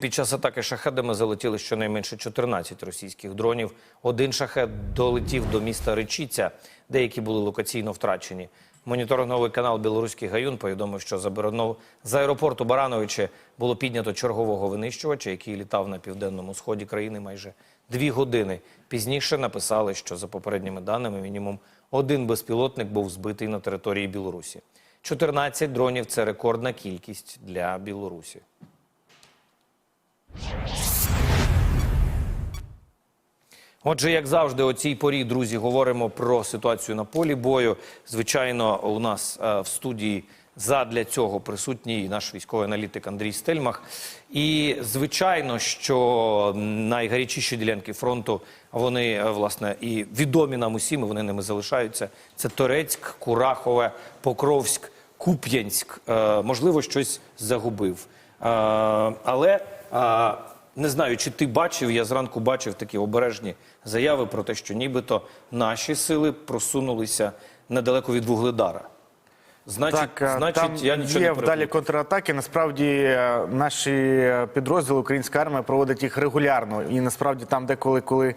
Під час атаки шахедами залетіли щонайменше 14 російських дронів. Один шахед долетів до міста Речиця, деякі були локаційно втрачені. Моніторинговий канал Білоруський Гаюн повідомив, що з аеропорту Барановичі було піднято чергового винищувача, який літав на південному сході країни майже дві години. Пізніше написали, що за попередніми даними мінімум один безпілотник був збитий на території Білорусі. 14 дронів це рекордна кількість для Білорусі. Отже, як завжди, о цій порі, друзі, говоримо про ситуацію на полі бою. Звичайно, у нас е, в студії задля цього присутній наш військовий аналітик Андрій Стельмах. І звичайно, що найгарячіші ділянки фронту вони е, власне і відомі нам усім, і вони ними залишаються. Це Торецьк, Курахове, Покровськ, Куп'янськ. Е, можливо, щось загубив. Але не знаю, чи ти бачив, я зранку бачив такі обережні заяви про те, що нібито наші сили просунулися недалеко від Вугледара. Значить, Так, е, значить там я нічого є не вдалі контратаки. Насправді е, наші е, підрозділи, українська армія проводить їх регулярно. І насправді там, деколи, коли,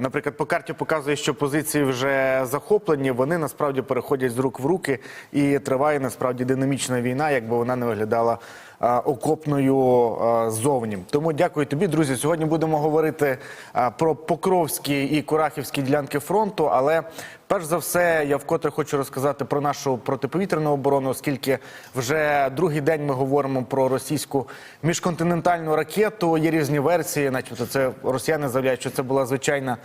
наприклад, по карті показує, що позиції вже захоплені, вони насправді переходять з рук в руки і триває насправді динамічна війна, якби вона не виглядала е, окопною е, зовні. Тому дякую тобі, друзі. Сьогодні будемо говорити е, про Покровські і Курахівські ділянки фронту, але Перш за все, я вкотре хочу розказати про нашу протиповітряну оборону, оскільки вже другий день ми говоримо про російську міжконтинентальну ракету. Є різні версії, начебто це росіяни заявляють, що це була звичайна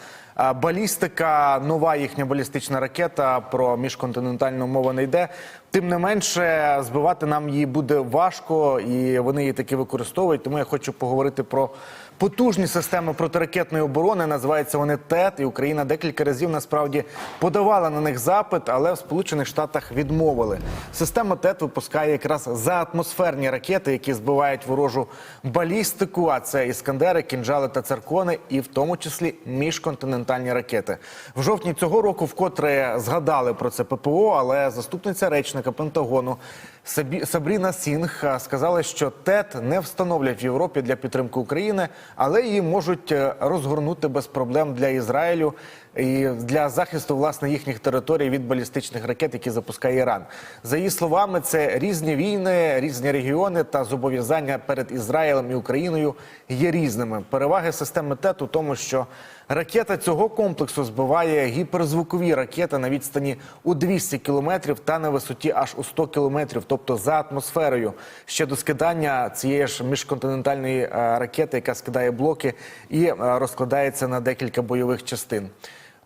балістика, нова їхня балістична ракета. Про міжконтинентальну мову не йде. Тим не менше, збивати нам її буде важко, і вони її таки використовують. Тому я хочу поговорити про потужні системи протиракетної оборони. Називаються вони ТЕТ, і Україна декілька разів насправді подавала на них запит, але в Сполучених Штатах відмовили. Система ТЕТ випускає якраз заатмосферні ракети, які збивають ворожу балістику. А це іскандери, кінжали та циркони, і в тому числі міжконтинентальні ракети. В жовтні цього року вкотре згадали про це ППО, але заступниця речника Пентагону. Сабі- Сабріна Сінг сказала, що ТЕТ не встановлять в Європі для підтримки України, але її можуть е, розгорнути без проблем для Ізраїлю і для захисту власне їхніх територій від балістичних ракет, які запускає Іран. За її словами, це різні війни, різні регіони та зобов'язання перед Ізраїлем і Україною є різними. Переваги системи ТЕТ у тому, що Ракета цього комплексу збиває гіперзвукові ракети на відстані у 200 кілометрів та на висоті аж у 100 кілометрів, тобто за атмосферою. Ще до скидання цієї ж міжконтинентальної е, ракети, яка скидає блоки і е, розкладається на декілька бойових частин.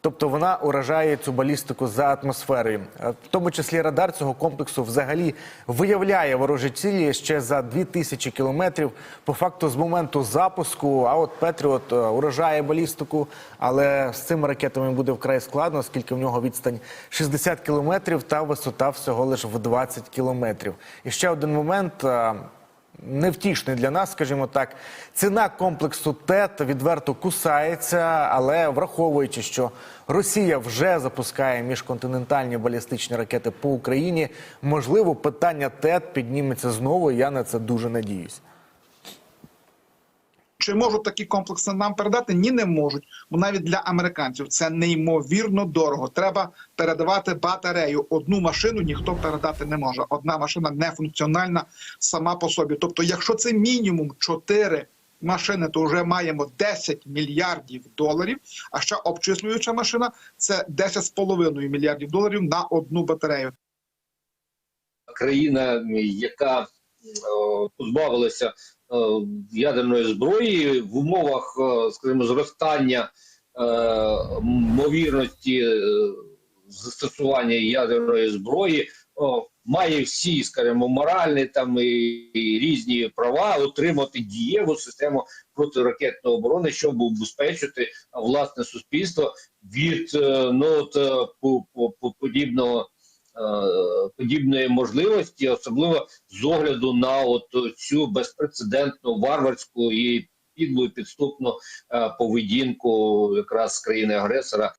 Тобто вона уражає цю балістику за атмосферою. Е, В тому числі радар цього комплексу взагалі виявляє ворожі цілі ще за 2000 кілометрів. По факту з моменту запуску. А от Петріот е, уражає балістику, але з цими ракетами буде вкрай складно, оскільки в нього відстань 60 кілометрів та висота всього лише в 20 кілометрів. І ще один момент. Невтішний для нас, скажімо так. Ціна комплексу ТЕТ відверто кусається, але враховуючи, що Росія вже запускає міжконтинентальні балістичні ракети по Україні, можливо, питання ТЕТ підніметься знову. Я на це дуже надіюсь. Чи можуть такі комплекси нам передати? Ні, не можуть. Бо навіть для американців це неймовірно дорого. Треба передавати батарею. Одну машину ніхто передати не може. Одна машина не функціональна сама по собі. Тобто, якщо це мінімум 4 машини, то вже маємо 10 мільярдів доларів. А ще обчислююча машина це 10,5 мільярдів доларів на одну батарею. країна, яка позбавилася ядерної зброї в умовах, е, скажімо, зростання е, ймовірності е, застосування ядерної зброї, має всі, скажімо, моральні там і, різні права отримати дієву систему протиракетної оборони, щоб убезпечити власне суспільство від е, ну, от, е, по, по, по подібного е, подібної можливості, особливо з огляду на от цю безпрецедентну варварську і підлу підступну е, поведінку якраз країни агресора